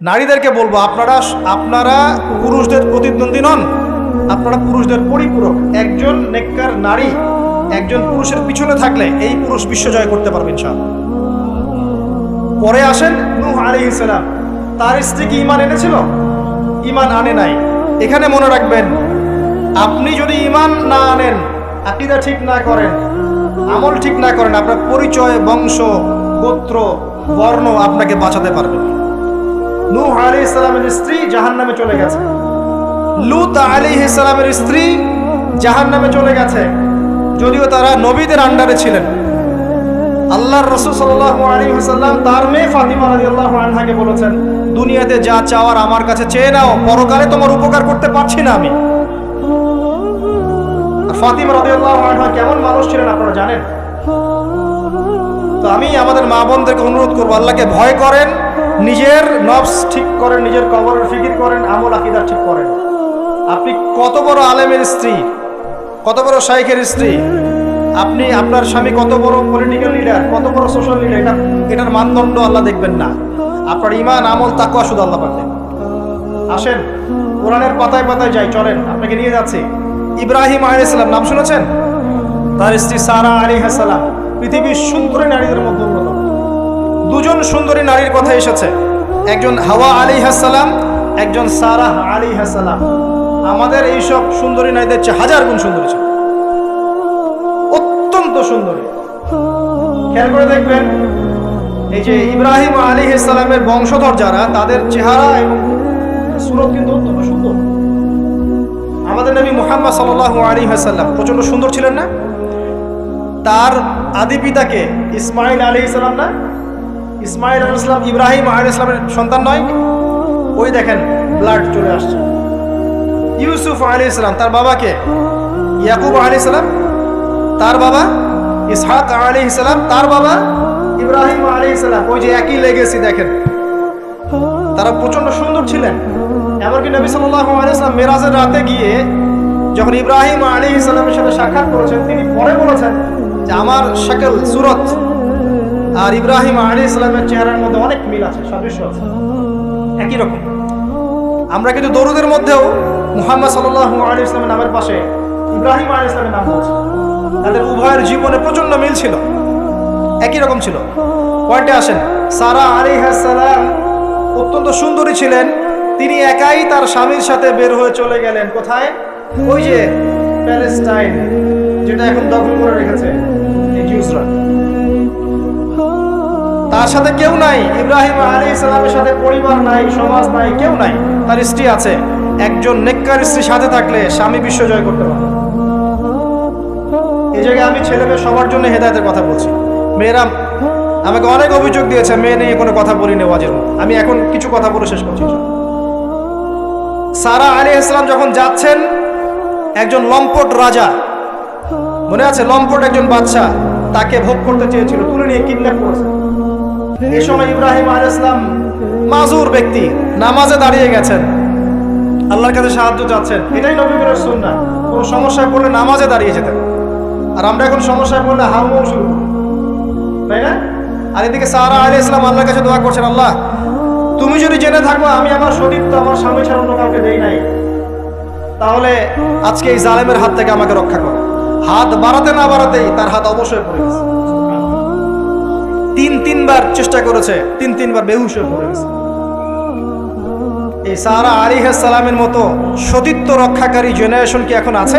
নারীদেরকে বলব, আপনারা আপনারা পুরুষদের প্রতিদ্বন্দ্বী নন, আপনারা পুরুষদের পরিপূরক। একজন নেককার নারী, একজন পুরুষের পিছনে থাকলে এই পুরুষ বিশ্ব জয় করতে পারবেন সব পরে আসেন নূহ আলাইহিস সালাম। তার স্ত্রী কি ইমান এনেছিল? ইমান আনে নাই। এখানে মনে রাখবেন, আপনি যদি ইমান না আনেন, আকিদা ঠিক না করেন, আমল ঠিক না করেন, আপনার পরিচয়, বংশ, গোত্র, বর্ণ আপনাকে বাঁচাতে পারবে না। নূহ সালামের স্ত্রী জাহান্নামে চলে গেছে। লুত স্ত্রী জাহান্নামে চলে গেছে। যদিও তারা নবীদের আন্ডারে ছিলেন। আল্লাহর রসুল ওয়াসাল্লাম তার মেয়ে ফাতিমা বলেছেন, দুনিয়াতে যা চাওয়ার আমার কাছে চেয়ে নাও, পরকালে তোমার উপকার করতে পারছি না আমি। ফাতিমা রাদিয়াল্লাহু আনহা কেমন মানুষ ছিলেন আপনারা জানেন? তো আমি আমাদের মা বোনদেরকে অনুরোধ করব, আল্লাহকে ভয় করেন, নিজের নবস ঠিক করেন, নিজের কবরের ফিকির করেন, আমল আকিদা ঠিক করেন। আপনি কত বড় আলেমের স্ত্রী, কত বড় শাইখের স্ত্রী, আপনি আপনার স্বামী কত বড় পলিটিক্যাল লিডার কত বড় সোশ্যাল লিডার এটা এটার মানদণ্ড আল্লাহ দেখবেন না। আপনার ইমান, আমল তাকুয়া শুধু আল্লাহ পাবেন আসেন, কোরআনের পাতায় পাতায় যাই, চলেন, আপনাকে নিয়ে যাচ্ছি। ইব্রাহিম আলাইসালাম নাম শুনেছেন? তার স্ত্রী সারা আলী হাসালাম, পৃথিবীর সুন্দরী নারীদের মধ্যে অন্যতম। দুজন সুন্দরী নারীর কথা এসেছে। একজন হাওয়া আলী হাসালাম, একজন সারাহ আলী হাসালাম। আমাদের এইসব সুন্দরী নারীদের চেয়ে হাজার গুণ সুন্দরী ছিল। অত্যন্ত সুন্দরী। খেয়াল করে দেখবেন, এই যে ইব্রাহিম আলী ইসলামের বংশধর যারা, তাদের চেহারা এবং সুরত কিন্তু অত্যন্ত সুন্দর। আমাদের নবী মোহাম্মদ সাল্লাল্লাহু আলী হাসাল্লাম প্রচণ্ড সুন্দর ছিলেন না? তার আদি পিতাকে ইসমাইল আলী ইসলাম না? ইসমাইল আলী ইসলাম ইব্রাহিম আলী ইসলামের সন্তান নয়। ওই দেখেন ব্লাড চলে আসছে। ইউসুফ আলী ইসলাম তার বাবাকে, ইয়াকুব আলী ইসলাম তার বাবা, ইসহাক আলী ইসলাম তার বাবা, ইব্রাহিম আলী ইসলাম ওই যে একই লেগেছি দেখেন। তারা প্রচণ্ড সুন্দর ছিলেন। এমনকি নবী সাল্লাহ আলাইসলাম মেরাজের রাতে গিয়ে যখন ইব্রাহিম আলী ইসলামের সাথে সাক্ষাৎ করেছেন, তিনি পরে বলেছেন যে আমার শাকল সুরত আর ইব্রাহিম আলী ইসলামের চেহারার মধ্যে অনেক মিল আছে, সাদৃশ্য আছে। একই রকম। আমরা কিন্তু দরুদের মধ্যেও মুহাম্মদ সাল্লাহ আলী ইসলামের নামের পাশে ইব্রাহিম আলী ইসলামের নাম বলছে তাদের উভয়ের জীবনে প্রচণ্ড মিল ছিল। একই রকম ছিল। পয়েন্টে আসেন, সারা আলী সালাম অত্যন্ত সুন্দরী ছিলেন। তিনি একাই তার স্বামীর সাথে বের হয়ে চলে গেলেন। কোথায়? ওই যে প্যালেস্টাইন, যেটা এখন দখল করে রেখেছে তার সাথে কেউ নাই, ইব্রাহিম আলী ইসলামের সাথে পরিবার নাই, সমাজ নাই, কেউ নাই। তার স্ত্রী আছে। একজন নেককার স্ত্রী সাথে থাকলে স্বামী বিশ্ব জয় করতে পারে। এই জায়গায় আমি ছেলে মেয়ে সবার জন্য হেদায়তের কথা বলছি। মেয়েরা আমাকে অনেক অভিযোগ দিয়েছে, মেয়ে নিয়ে কোনো কথা বলিনি ওয়াজের মধ্যে। আমি এখন কিছু কথা বলে শেষ করছি। সারা আলী ইসলাম যখন যাচ্ছেন একজন লম্পট রাজা। মনে আছে, লম্পট একজন বাচ্চা তাকে ভোগ করতে চেয়েছিল, তুলে নিয়ে কিডন্যাপ করেছে। এই সময় ইব্রাহিম আল ইসলাম মাজুর ব্যক্তি, নামাজে দাঁড়িয়ে গেছেন। আল্লাহর কাছে সাহায্য চাচ্ছেন। এটাই নবীগুলোর সুন্না কোনো সমস্যায় পড়লে নামাজে দাঁড়িয়ে যেতেন আর আমরা এখন সমস্যায় পড়লে হারমোন শুরু তাই না? আর এদিকে সারা আলী ইসলাম আল্লাহর কাছে দোয়া করছেন, আল্লাহ, তুমি যদি জেনে থাকো, আমি আমার সতীত্ব আমার স্বামী ছাড়া অন্য কাউকে দেই নাই। তাহলে আজকে এই জালেমের হাত থেকে আমাকে রক্ষা করো। হাত বাড়াতে না বাড়াতেই তার হাত অবশ্যই পড়ে গেছে। তিন তিনবার চেষ্টা করেছে, তিন তিনবার বেহুশ হয়ে পড়ে গেছে। এই সারা আলিহাসালামের সালামের মতো সতীত্ব রক্ষাকারী জেনারেশন কি এখন আছে?